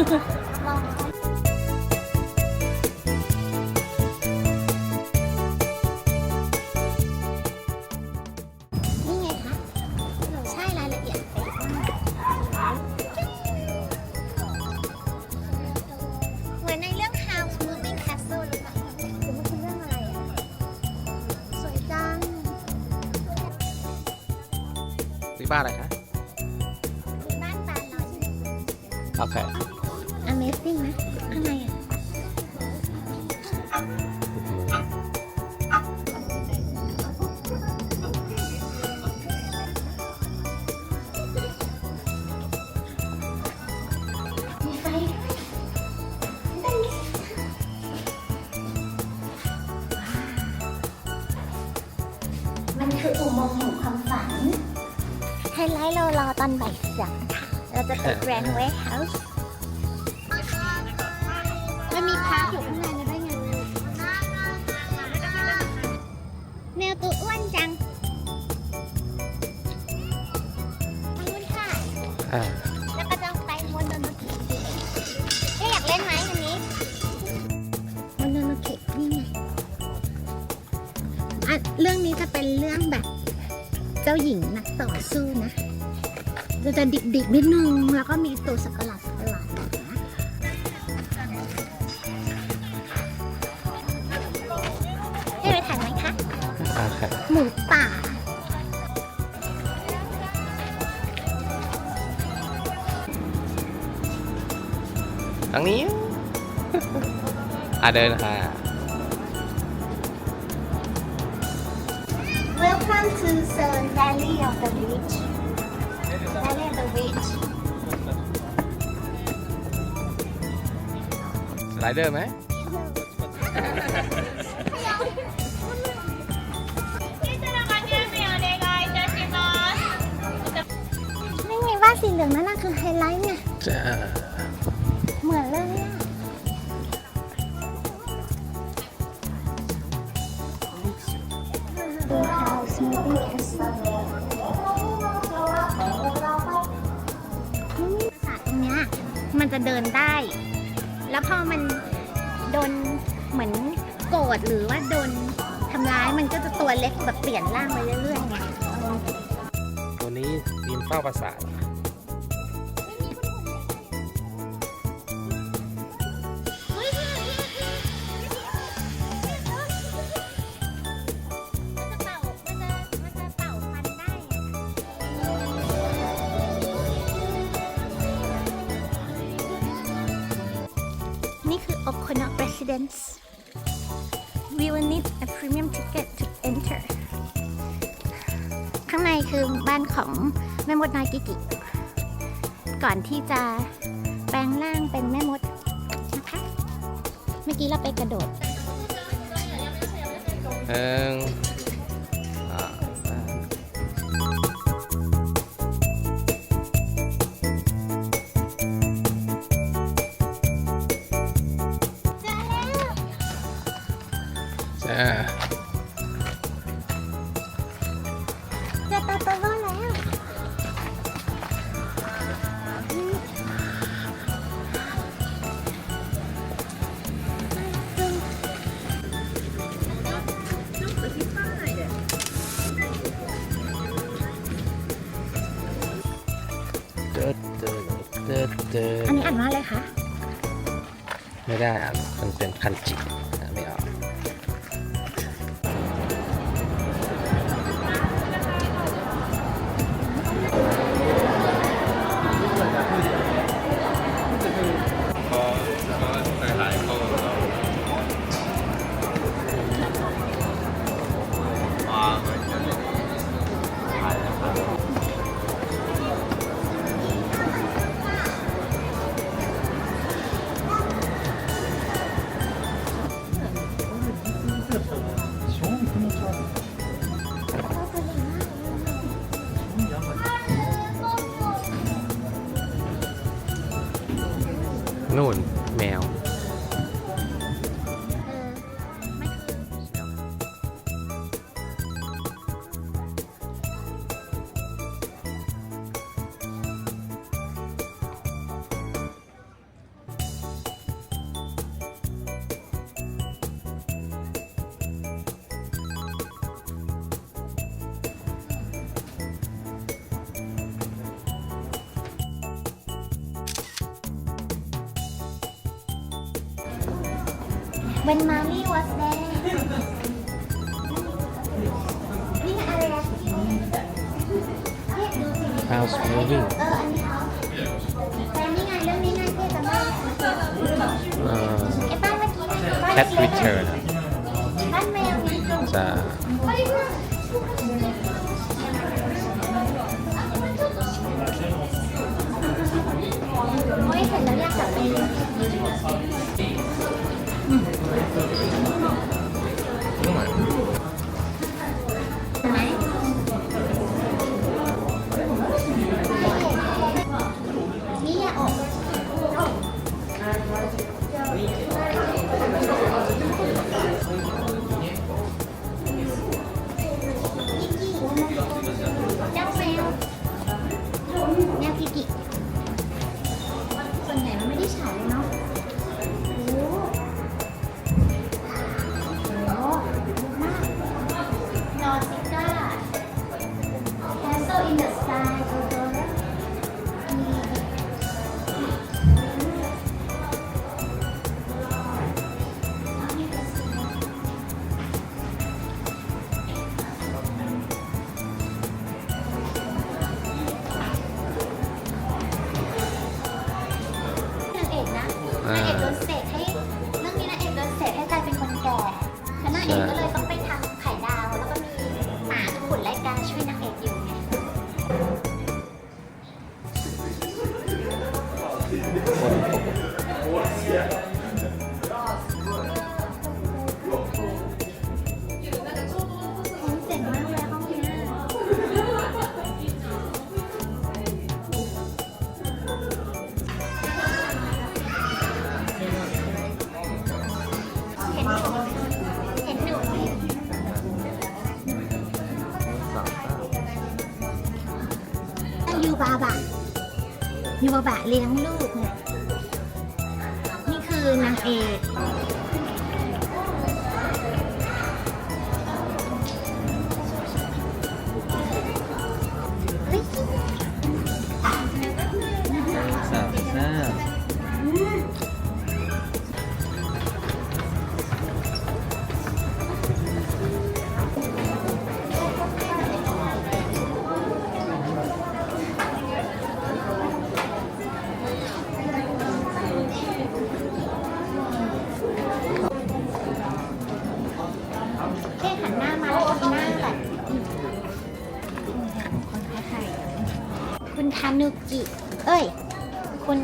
นี่ไงคะใช่รายละเอียดเป๊ะมากเหมือนในเรื่อง House Moving Castle หรือเปล่าหรือมันคือเรื่องอะไรอะ สวยจัง ซื้อบ้านอะไรคะ มีบ้านปลาลอยโอเค Amazing คืออุโมงค์แห่งความฝัน ไฮไลท์เรารอตอนบ่ายสามค่ะ เราจะไปแกรนด์เวทเฮาส์มันมีพาร์คอยู่ข้างในนี้ด้วยไงแมวตัวอ้วนจัง ขอบคุณค่ะ อ่า จ้าหญิงนักต่อสู้นะจะจะดิกๆนิดนึงแล้วก็มีตัวสักหลาดสักหลาดนะให้ไปถ่ายไหมคะโอเคหมูป่าทางนี้อะเดินค่ะ Welcome to Sun Valley of the Witch Valley of the Witch สไลเดอร์ไหมนี่ไงว่าสีเหลืองนั่นน่ะคือไฮไลท์เนี่ยจะเหมือนเลยอะดู House Moving Castle นี่ปราสาทตรงเนี้ยมันจะเดินได้ แล้วพอมันโดนเหมือนโกรธหรือว่าโดนทำร้ายมันก็จะตัวเล็กแบบเปลี่ยนร่างไปเรื่อยๆไงตัวนี้ทีมเฝ้าปราสาท residents. We will need a premium ticket to enter ข้างในคือบ้านของแม่มดน้อยกิกิ ก่อนที่จะแปลงร่างเป็นแม่มดนะคะ เมื่อกี้เราไปกระโดด หนึ่ง จ้าเจอตาโตโร่แล้วเดินเดินเดินเดินอันนี้อ่านว่าอะไรคะ ไม่ได้อะมันเป็นคันจิ นู่นแมว When mommy was there นี่อะไรอะเนี่ยดูสิ House moving เอออันนี้เขาแต่นี่ไงเรื่องนี้ไงที่จำได้เอ่อไอ้บ้านเมื่อกี้ไงบ้าน Cat เล็กๆ Return อะบ้านแมวไงจะโอ้ยเสร็จแล้วอยากกลับไป เห็ แยูบาบะยูบาบะเลี้ยงลูกเนี่ยนี่คือนางเอก นุกิ เอ้ย คุณ